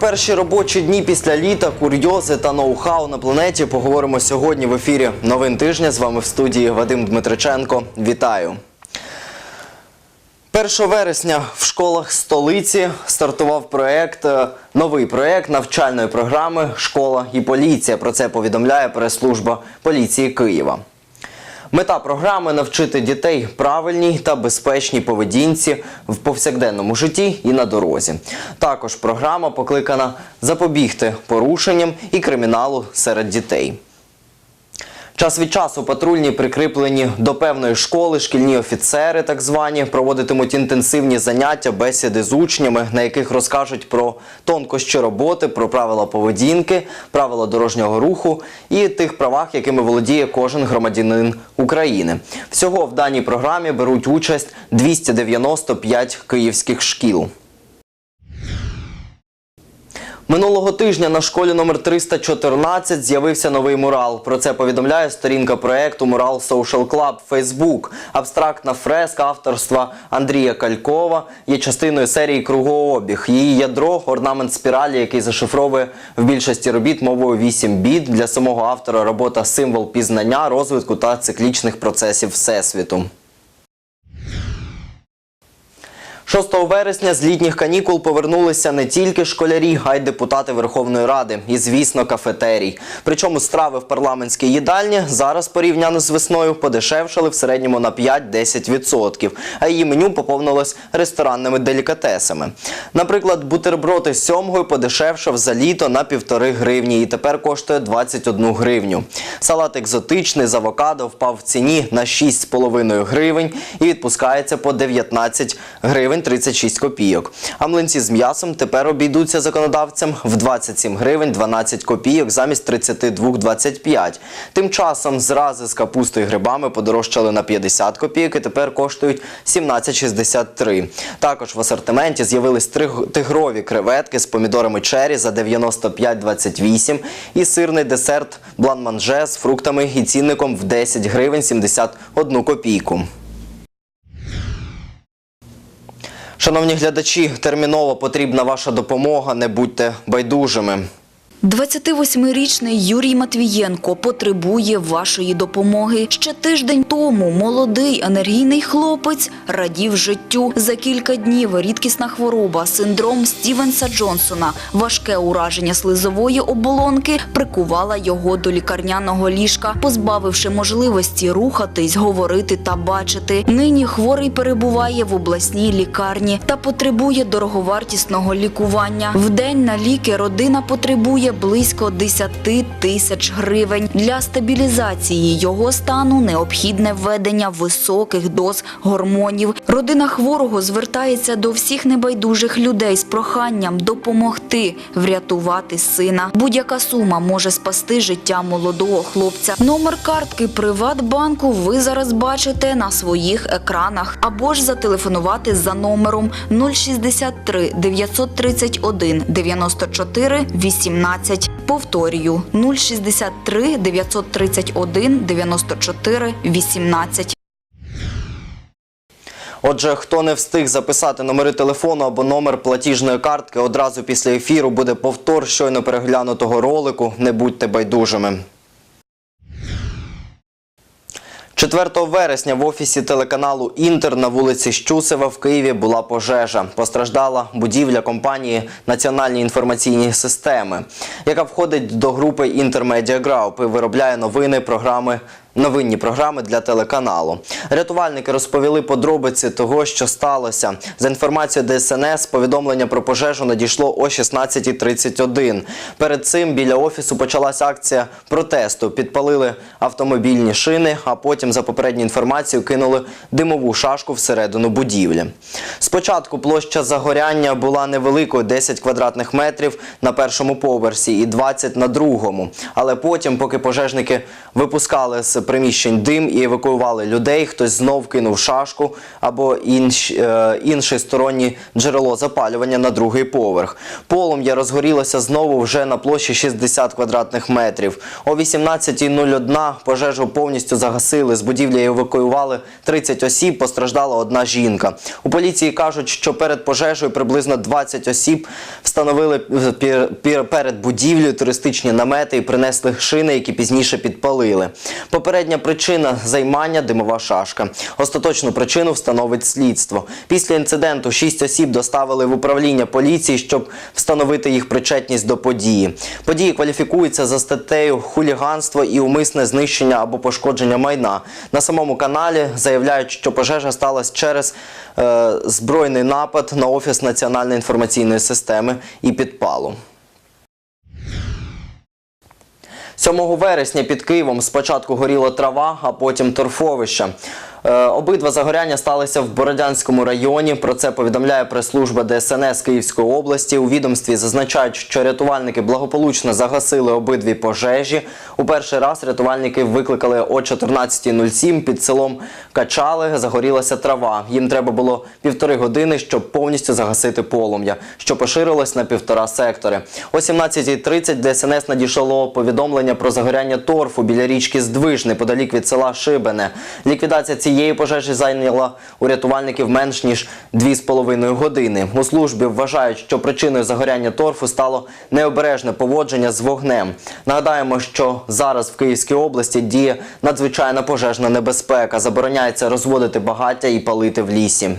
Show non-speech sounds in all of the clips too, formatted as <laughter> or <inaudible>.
перші робочі дні після літа, курйози та ноу-хау на планеті поговоримо сьогодні в ефірі Новин тижня. З вами в студії Вадим Дмитриченко. Вітаю. 1 вересня в школах столиці стартував проект, е, новий проект навчальної програми Школа і поліція. Про це повідомляє прес-служба поліції Києва. Мета програми навчити дітей правильній та безпечній поведінці в повсякденному житті і на дорозі. Також програма покликана запобігти порушенням і криміналу серед дітей. Час від часу патрульні прикріплені до певної школи, шкільні офіцери, так звані, проводитимуть інтенсивні заняття, бесіди з учнями, на яких розкажуть про тонкощі роботи, про правила поведінки, правила дорожнього руху і тих правах, якими володіє кожен громадянин України. Всього в даній програмі беруть участь 295 київських шкіл. Минулого тижня на школі номер 314 з'явився новий мурал. Про це повідомляє сторінка проекту Мурал Social Club Facebook. Абстрактна фреска авторства Андрія Калькова є частиною серії Кругообіг. Її ядро орнамент спіралі, який зашифровує в більшості робіт мовою 8 біт. Для самого автора робота символ пізнання, розвитку та циклічних процесів всесвіту. 6 вересня з літніх канікул повернулися не тільки школярі, а й депутати Верховної Ради. І, звісно, кафетерій. Причому страви в парламентській їдальні зараз порівняно з весною подешевшали в середньому на 5-10%, а її меню поповнилось ресторанними делікатесами. Наприклад, бутерброд із сьомгою подешевшав за літо на півтори гривні і тепер коштує 21 гривню. Салат екзотичний з авокадо впав в ціні на 6,5 гривень і відпускається по 19 гривень 36 копійок. А млинці з м'ясом тепер обійдуться законодавцям в 27 гривень 12 копійок замість 32,25. Тим часом зрази з капустою і грибами подорожчали на 50 копійок і тепер коштують 17,63. Також в асортименті з'явились тигрові креветки з помідорами чері за 95,28 і сирний десерт блан-манже з фруктами і цінником в 10 гривень 71 копійку. Шановні глядачі, терміново потрібна ваша допомога. Не будьте байдужими. 28-річний Юрій Матвієнко потребує вашої допомоги. Ще тиждень тому молодий енергійний хлопець радів життю. За кілька днів рідкісна хвороба, синдром Стівенса Джонсона, важке ураження слизової оболонки прикувала його до лікарняного ліжка, позбавивши можливості рухатись, говорити та бачити. Нині хворий перебуває в обласній лікарні та потребує дороговартісного лікування. Вдень на ліки родина потребує близько 10 тисяч гривень. Для стабілізації його стану необхідне введення високих доз гормонів. Родина хворого звертається до всіх небайдужих людей з проханням допомогти врятувати сина. Будь-яка сума може спасти життя молодого хлопця. Номер картки Приватбанку ви зараз бачите на своїх екранах або ж зателефонувати за номером 063 931 94 18. Повторюю 063 931 94 18. Отже, хто не встиг записати номери телефону або номер платіжної картки, одразу після ефіру буде повтор щойно переглянутого ролику. Не будьте байдужими. 4 вересня в офісі телеканалу Інтер на вулиці Щусева в Києві була пожежа. Постраждала будівля компанії Національні інформаційні системи, яка входить до групи Інтермедіаграуп і виробляє новини, програми. Новинні програми для телеканалу. Рятувальники розповіли подробиці того, що сталося. За інформацією ДСНС, повідомлення про пожежу надійшло о 16.31. Перед цим біля офісу почалася акція протесту. Підпалили автомобільні шини, а потім, за попередньою інформацією, кинули димову шашку всередину будівлі. Спочатку площа загоряння була невеликою 10 квадратних метрів на першому поверсі і 20 на другому. Але потім, поки пожежники випускали з приміщень дим і евакуювали людей. Хтось знов кинув шашку або інш, е, інше стороннє джерело запалювання на другий поверх. Полум'я розгорілося знову вже на площі 60 квадратних метрів. О 18.01 пожежу повністю загасили. З будівлі евакуювали 30 осіб, постраждала одна жінка. У поліції кажуть, що перед пожежею приблизно 20 осіб встановили пір- пір- перед будівлею туристичні намети і принесли шини, які пізніше підпалили. Попередня причина займання димова шашка. Остаточну причину встановить слідство. Після інциденту 6 осіб доставили в управління поліції, щоб встановити їх причетність до події. Події кваліфікуються за статтею хуліганство і умисне знищення або пошкодження майна. На самому каналі заявляють, що пожежа сталася через е, збройний напад на офіс національної інформаційної системи і підпалу. 7 вересня під Києвом спочатку горіла трава, а потім торфовище. Е, Обидва загоряння сталися в Бородянському районі. Про це повідомляє прес-служба ДСНС Київської області. У відомстві зазначають, що рятувальники благополучно загасили обидві пожежі. У перший раз рятувальники викликали о 14.07 під селом Качали. Загорілася трава. Їм треба було півтори години, щоб повністю загасити полум'я, що поширилось на півтора сектори. О 17.30 ДСНС надійшло повідомлення про загоряння торфу біля річки Здвиж, неподалік від села Шибене. Ліквідація цієї пожежі зайняла у рятувальників менш ніж 2,5 години. У службі вважають, що причиною загоряння торфу стало необережне поводження з вогнем. Нагадаємо, що зараз в Київській області діє надзвичайна пожежна небезпека. Забороняється розводити багаття і палити в лісі.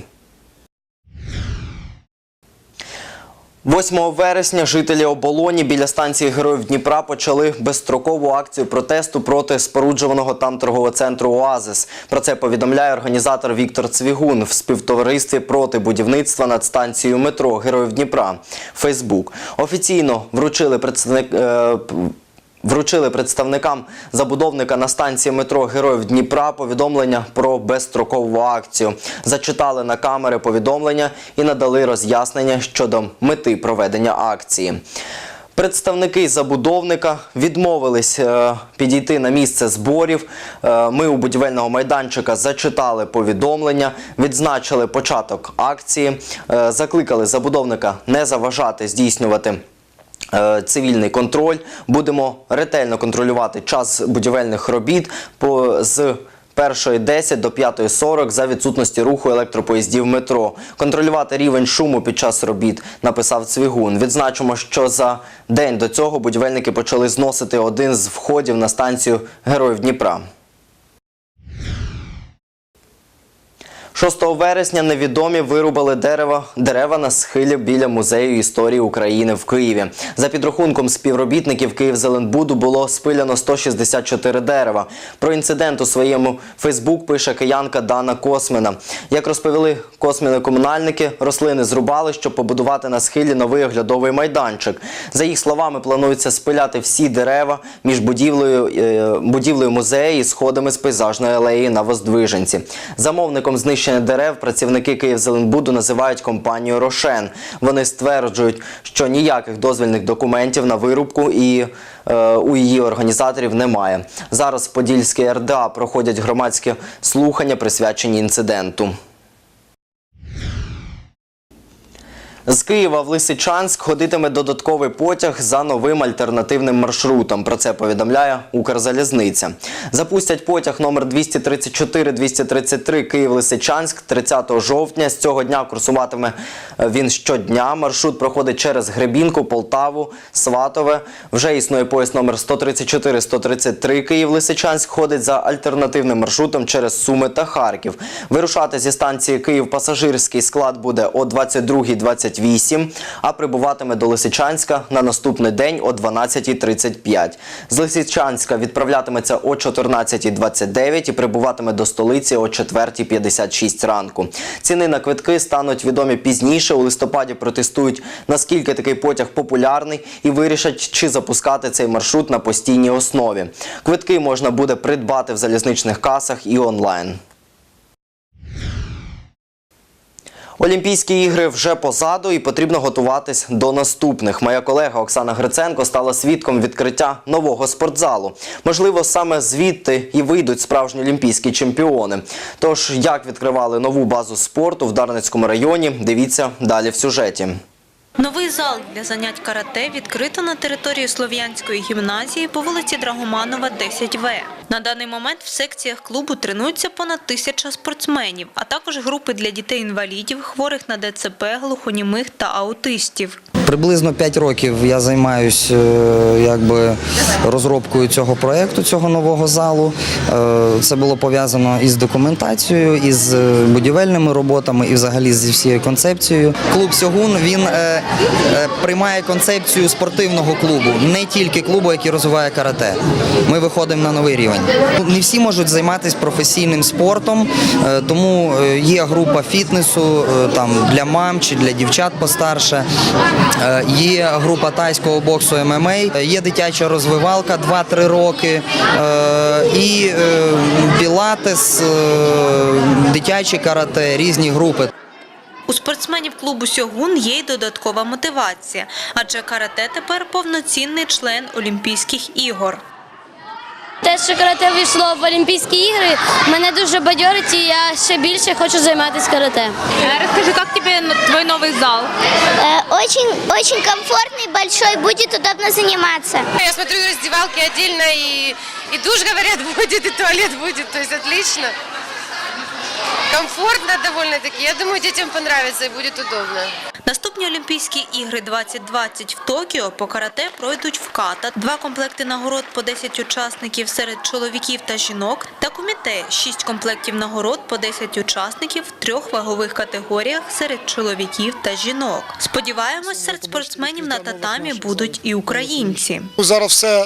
8 вересня жителі оболоні біля станції Героїв Дніпра почали безстрокову акцію протесту проти споруджуваного там торгового центру Оазис. Про це повідомляє організатор Віктор Цвігун в співтоваристві проти будівництва над станцією метро Героїв Дніпра. Фейсбук офіційно вручили представник. е, Вручили представникам забудовника на станції метро Героїв Дніпра повідомлення про безстрокову акцію. Зачитали на камери повідомлення і надали роз'яснення щодо мети проведення акції. Представники забудовника відмовились е, підійти на місце зборів. Е, ми у будівельного майданчика зачитали повідомлення, відзначили початок акції, е, закликали забудовника не заважати здійснювати цивільний контроль. Будемо ретельно контролювати час будівельних робіт по з 1.10 до 5.40 за відсутності руху електропоїздів метро. Контролювати рівень шуму під час робіт, написав Цвігун. Відзначимо, що за день до цього будівельники почали зносити один з входів на станцію Героїв Дніпра. 6 вересня невідомі вирубали дерева, дерева на схилі біля музею історії України в Києві. За підрахунком співробітників Київзеленбуду було спиляно 164 дерева. Про інцидент у своєму Фейсбук пише киянка Дана Космина. Як розповіли косміни комунальники, рослини зрубали, щоб побудувати на схилі новий оглядовий майданчик. За їх словами, планується спиляти всі дерева між будівлею, е, будівлею музею і сходами з пейзажної алеї на Воздвиженці. Замовником знищення дерев працівники Київзеленбуду називають компанію Рошен. Вони стверджують, що ніяких дозвільних документів на вирубку і е, у її організаторів немає. Зараз в Подільській РДА проходять громадські слухання, присвячені інциденту. З Києва в Лисичанськ ходитиме додатковий потяг за новим альтернативним маршрутом. Про це повідомляє Укрзалізниця. Запустять потяг номер 234-233 Київ-Лисичанськ 30 жовтня. З цього дня курсуватиме він щодня. Маршрут проходить через Гребінку, Полтаву, Сватове. Вже існує поїзд номер 134-133 Київ-Лисичанськ. Ходить за альтернативним маршрутом через Суми та Харків. Вирушати зі станції Київ пасажирський склад буде о 22.28, а прибуватиме до Лисичанська на наступний день о 12.35. З Лисичанська відправлятиметься о 14.29 і прибуватиме до столиці о 4.56 ранку. Ціни на квитки стануть відомі пізніше. У листопаді протестують, наскільки такий потяг популярний і вирішать, чи запускати цей маршрут на постійній основі. Квитки можна буде придбати в залізничних касах і онлайн. Олімпійські ігри вже позаду і потрібно готуватись до наступних. Моя колега Оксана Гриценко стала свідком відкриття нового спортзалу. Можливо, саме звідти і вийдуть справжні олімпійські чемпіони. Тож, як відкривали нову базу спорту в Дарницькому районі, дивіться далі в сюжеті. Новий зал для занять карате відкрито на території Слов'янської гімназії по вулиці Драгоманова, 10В. На даний момент в секціях клубу тренуються понад тисяча спортсменів, а також групи для дітей-інвалідів, хворих на ДЦП, глухонімих та аутистів. Приблизно 5 років я займаюся якби розробкою цього проєкту, цього нового залу. Е, Це було пов'язано із документацією, із е, будівельними роботами і взагалі зі всією концепцією. Клуб Сьогун він е, е, приймає концепцію спортивного клубу, не тільки клубу, який розвиває карате. Ми виходимо на новий рівень. Не всі можуть займатися професійним спортом, е, тому е, є група фітнесу е, там для мам чи для дівчат постарше. Є група тайського боксу ММА, є дитяча розвивалка 2-3 роки, і пілатес, дитячі карате, різні групи. У спортсменів клубу Сьогун є й додаткова мотивація, адже карате тепер повноцінний член Олімпійських ігор. Те, що карате війшло в Олімпійські ігри, мене дуже бадьорить, і я ще більше хочу займатися карате. Расскажи, как тебе н- твой новый зал? Э, Очень, очень комфортный, большой, будет удобно заниматься. Я смотрю, раздевалки отдельно и, и душ, говорят, <laughs> будет, и туалет будет, то есть отлично. Комфортно довольно-таки. Я думаю, детям понравится и будет удобно. Наступні Олімпійські ігри 2020 в Токіо по карате пройдуть в ката. Два комплекти нагород по 10 учасників серед чоловіків та жінок. Та коміте 6 комплектів нагород по 10 учасників в трьох вагових категоріях серед чоловіків та жінок. Сподіваємось, серед спортсменів на татамі будуть і українці. Зараз все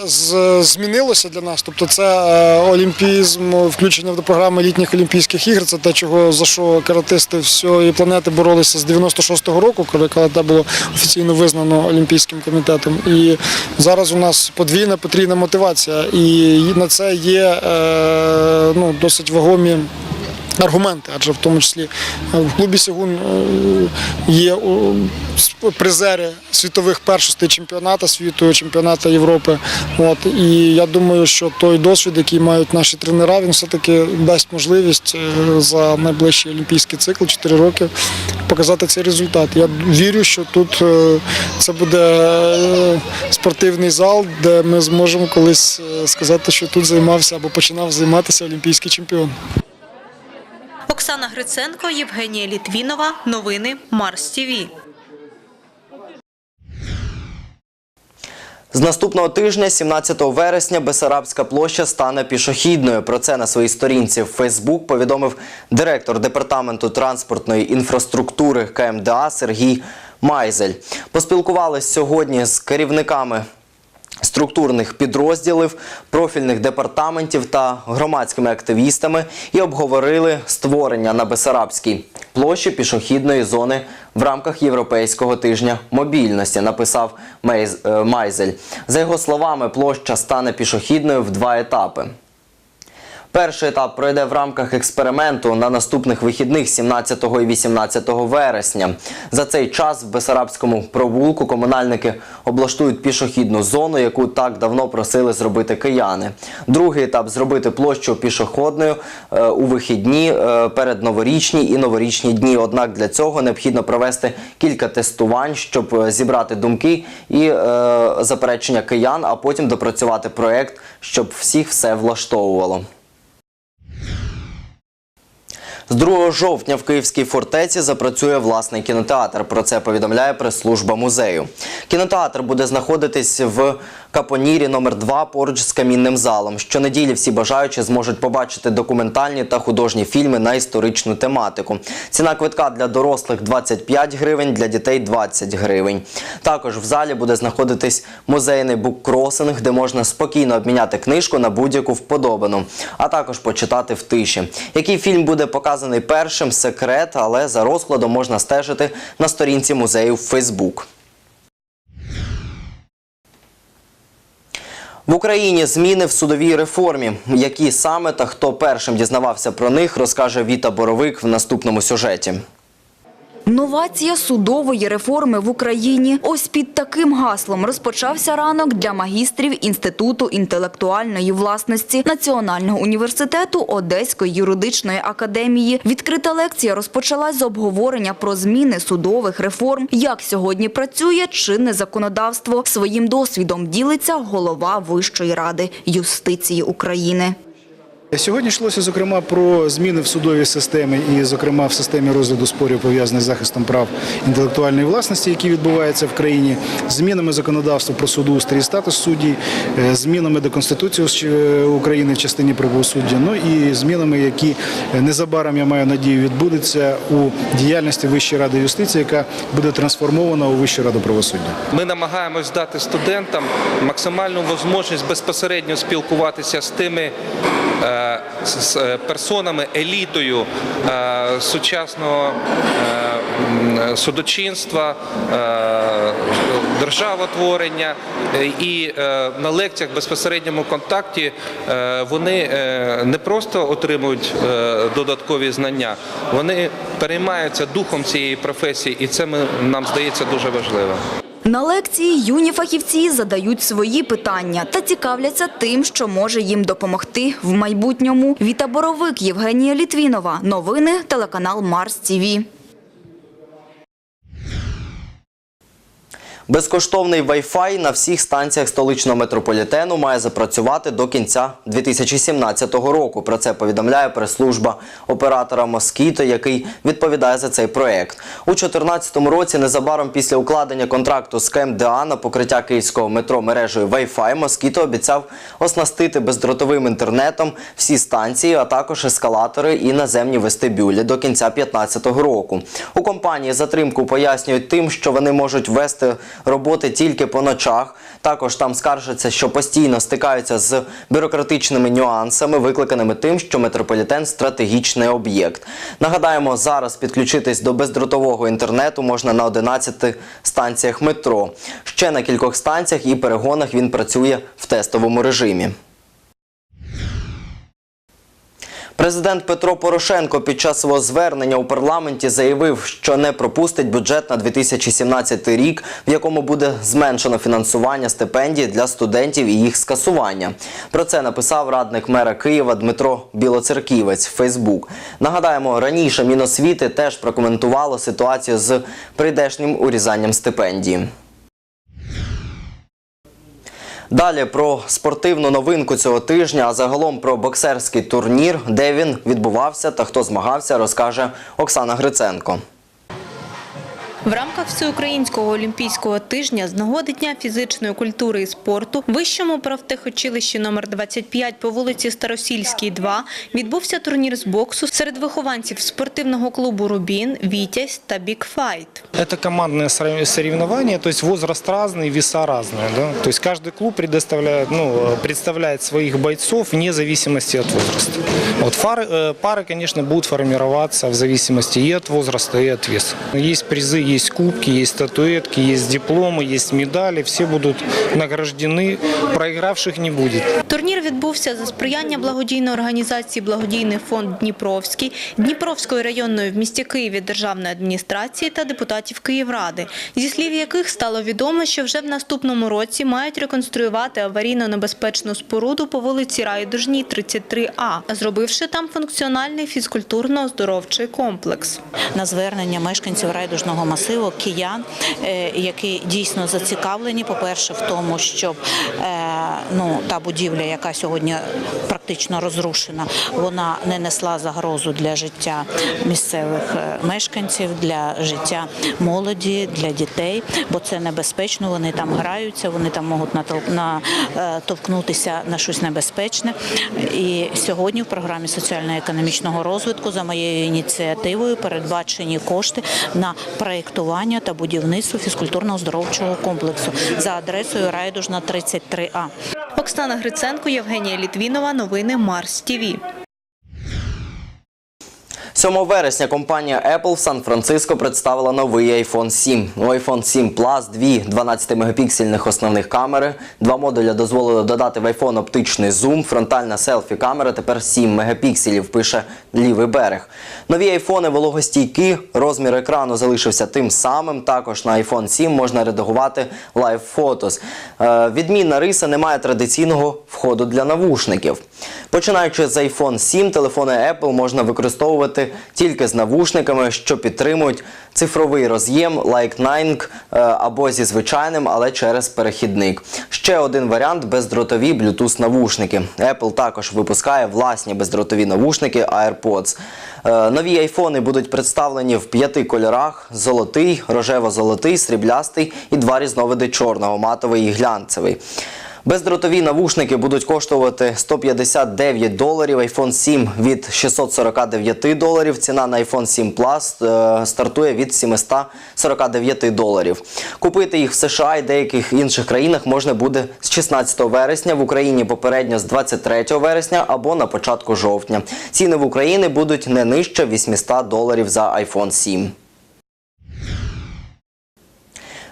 змінилося для нас. Тобто це е, олімпізм, включення до програми літніх Олімпійських ігор. Це те, чого за що каратисти всієї планети боролися з 96-го року, коли карате було офіційно визнано Олімпійським комітетом. І зараз у нас подвійна потрійна мотивація. І на це є е, ну, досить вагомі. Аргументи, адже в тому числі е, в клубі Сігун е, є призери світових першостей чемпіоната світу, чемпіоната Європи. От і я думаю, що той досвід, який мають наші тренера, він все-таки дасть можливість за найближчий олімпійський цикл 4 роки показати цей результат. Я вірю, що тут е, це буде е, спортивний зал, де ми зможемо колись е, сказати, що тут займався або починав займатися олімпійський чемпіон. Оксана Гриценко, Євгенія Літвінова. Новини Марс ТІВІ. З наступного тижня, 17 вересня, Бесарабська площа стане пішохідною. Про це на своїй сторінці в Фейсбук повідомив директор департаменту транспортної інфраструктури КМДА Сергій Майзель. Поспілкувались сьогодні з керівниками структурних підрозділів, профільних департаментів та громадськими активістами і обговорили створення на Бесарабській площі пішохідної зони в рамках Європейського тижня мобільності, написав е, Майзель. За його словами, площа стане пішохідною в два етапи. Перший етап пройде в рамках експерименту на наступних вихідних 17 і 18 вересня. За цей час в Бесарабському провулку комунальники облаштують пішохідну зону, яку так давно просили зробити кияни. Другий етап зробити площу пішохідною е, у вихідні е, перед новорічні і новорічні дні. Однак для цього необхідно провести кілька тестувань, щоб е, зібрати думки і заперечення киян, а потім допрацювати проект, щоб всіх все влаштовувало. З 2 жовтня в Київській фортеці запрацює власний кінотеатр. Про це повідомляє прес-служба музею. Кінотеатр буде знаходитись в Капонірі номер 2 поруч з камінним залом. Щонеділі всі бажаючі зможуть побачити документальні та художні фільми на історичну тематику. Ціна квитка для дорослих 25 гривень, для дітей 20 гривень. Також в залі буде знаходитись музейний буккросинг, де можна спокійно обміняти книжку на будь-яку вподобану, а також почитати в тиші. Який фільм буде показаний першим секрет, але за розкладом можна стежити на сторінці музею в Фейсбук. В Україні зміни в судовій реформі. Які саме та хто першим дізнавався про них, розкаже Віта Боровик в наступному сюжеті. Новація судової реформи в Україні. Ось під таким гаслом розпочався ранок для магістрів Інституту інтелектуальної власності Національного університету Одеської юридичної академії. Відкрита лекція розпочалась з обговорення про зміни судових реформ, як сьогодні працює чинне законодавство. Своїм досвідом ділиться голова Вищої ради юстиції України. Сьогодні йшлося зокрема про зміни в судовій системі і, зокрема, в системі розгляду спорів пов'язаних з захистом прав інтелектуальної власності, які відбуваються в країні, змінами законодавства про судоустрій і статус суддів, е, змінами до Конституції е, України в частині правосуддя, ну і змінами, які е, незабаром я маю надію відбудуться у діяльності Вищої ради юстиції, яка буде трансформована у Вищу раду правосуддя. Ми намагаємось дати студентам максимальну можливість безпосередньо спілкуватися з тими з- е, персонами, елітою е, сучасного е, судочинства, державотворення. І на лекціях безпосередньому контакті вони не просто отримують додаткові знання, вони переймаються духом цієї професії, і це нам здається дуже важливо. На лекції юні фахівці задають свої питання та цікавляться тим, що може їм допомогти в майбутньому. Віта Боровик, Євгенія Літвінова. Новини телеканал Марс ТІВІ. Безкоштовний Wi-Fi на всіх станціях столичного метрополітену має запрацювати до кінця 2017 року. Про це повідомляє прес-служба оператора Москіто, який відповідає за цей проект. У 2014 році, незабаром після укладення контракту з КМДА на покриття київського метро мережею Wi-Fi, Москіто обіцяв оснастити бездротовим інтернетом всі станції, а також ескалатори і наземні вестибюлі до кінця 2015 року. У компанії затримку пояснюють тим, що вони можуть вести роботи тільки по ночах. Також там скаржаться, що постійно стикаються з бюрократичними нюансами, викликаними тим, що метрополітен стратегічний об'єкт. Нагадаємо, зараз підключитись до бездротового інтернету можна на 11 станціях метро. Ще на кількох станціях і перегонах він працює в тестовому режимі. Президент Петро Порошенко під час свого звернення у парламенті заявив, що не пропустить бюджет на 2017 рік, в якому буде зменшено фінансування стипендій для студентів і їх скасування. Про це написав радник мера Києва Дмитро Білоцерківець в Фейсбук. Нагадаємо, раніше Міносвіти теж прокоментувало ситуацію з прийдешнім урізанням стипендії. Далі про спортивну новинку цього тижня, а загалом про боксерський турнір, де він відбувався та хто змагався, розкаже Оксана Гриценко. В рамках всеукраїнського олімпійського тижня з нагоди Дня фізичної культури і спорту в вищому профтехучилищі номер 25 по вулиці Старосільській, 2 відбувся турнір з боксу серед вихованців спортивного клубу «Рубін», «Вітязь» та «Бікфайт». Это командное сорев- соревнование, то есть возраст разный, веса разные. Да? То есть каждый клуб предоставляет, ну, э, представляет своих бойцов вне зависимости от возраста. Вот фары, э, пары, конечно, будут формироваться в зависимости и от возраста, и от веса. Есть призы, есть кубки, есть статуэтки, есть дипломы, есть медали. Все будут награждены, проигравших не будет. Турнір відбувся за сприяння благодійної організації «Благодійний фонд Дніпровський», Дніпровської районної в місті Києві державної адміністрації та депутатів Київради, зі слів яких стало відомо, що вже в наступному році мають реконструювати аварійно-небезпечну споруду по вулиці Райдужній, 33А, зробивши там функціональний фізкультурно-оздоровчий комплекс. на звернення мешканців райдужного масиву киян, е, які дійсно зацікавлені, по-перше, в тому, щоб е, ну, та будівля, яка сьогодні практично розрушена, вона не несла загрозу для життя місцевих е, мешканців, для життя молоді, для дітей, бо це небезпечно. Вони там граються, вони там можуть натовкнутися на щось небезпечне. І сьогодні в програмі соціально-економічного розвитку за моєю ініціативою передбачені кошти на проєктування та будівництво фізкультурно-оздоровчого комплексу за адресою Райдужна 33А. Оксана Гриценко, Євгенія Літвінова. Новини Марс ТІВІ. 7 вересня компанія Apple в Сан-Франциско представила новий iPhone 7. У iPhone 7 Plus дві 12-мегапіксельних основних камери. Два модуля дозволили додати в iPhone оптичний зум. Фронтальна селфі-камера тепер 7 мегапікселів, пише лівий берег. Нові айфони вологостійкі, розмір екрану залишився тим самим. Також на iPhone 7 можна редагувати Live Photos. Е, Відмінна риса немає традиційного входу для навушників. Починаючи з iPhone 7, телефони Apple можна використовувати тільки з навушниками, що підтримують цифровий роз'єм Lightning е, або зі звичайним, але через перехідник. Ще один варіант бездротові Bluetooth навушники. Apple також випускає власні бездротові навушники AirPods. Е, Нові айфони будуть представлені в п'яти кольорах: золотий, рожево-золотий, сріблястий і два різновиди чорного, матовий і глянцевий. Бездротові навушники будуть коштувати 159 доларів, iPhone 7 від 649 доларів. Ціна на iPhone 7 Plus е, стартує від 749 доларів. Купити їх в США і деяких інших країнах можна буде з 16 вересня, в Україні попередньо з 23 вересня або на початку жовтня. Ціни в Україні будуть не нижче 800 доларів за iPhone 7.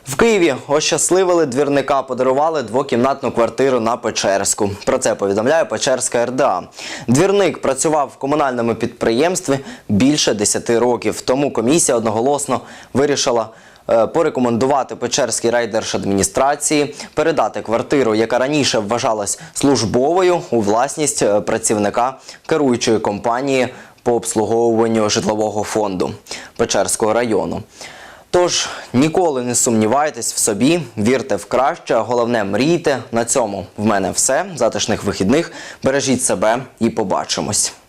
В Києві ощасливили двірника, подарували двокімнатну квартиру на Печерську. Про це повідомляє Печерська РДА. Двірник працював в комунальному підприємстві більше 10 років. Тому комісія одноголосно вирішила е, порекомендувати Печерській райдержадміністрації передати квартиру, яка раніше вважалась службовою, у власність е, працівника керуючої компанії по обслуговуванню житлового фонду Печерського району. Тож ніколи не сумнівайтесь в собі, вірте в краще, головне мрійте. На цьому в мене все. Затишних вихідних. Бережіть себе і побачимось. –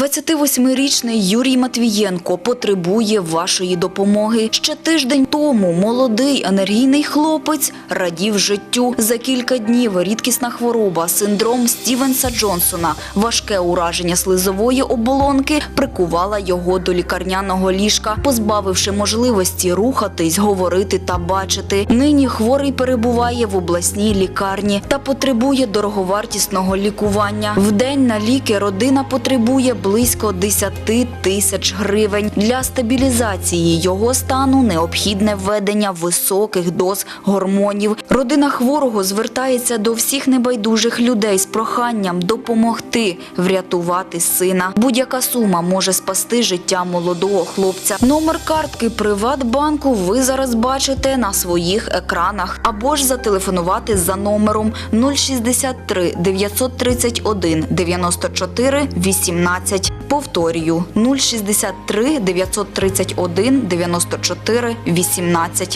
28-річний Юрій Матвієнко потребує вашої допомоги. Ще тиждень тому молодий енергійний хлопець радів життю. За кілька днів рідкісна хвороба, синдром Стівенса Джонсона, важке ураження слизової оболонки прикувала його до лікарняного ліжка, позбавивши можливості рухатись, говорити та бачити. Нині хворий перебуває в обласній лікарні та потребує дороговартісного лікування. Вдень на ліки родина потребує близько 10 тисяч гривень. Для стабілізації його стану необхідне введення високих доз гормонів. Родина хворого звертається до всіх небайдужих людей з проханням допомогти врятувати сина. Будь-яка сума може спасти життя молодого хлопця. Номер картки Приватбанку ви зараз бачите на своїх екранах або ж зателефонувати за номером 063 931 94 18. Повторюю 063 931 94 18.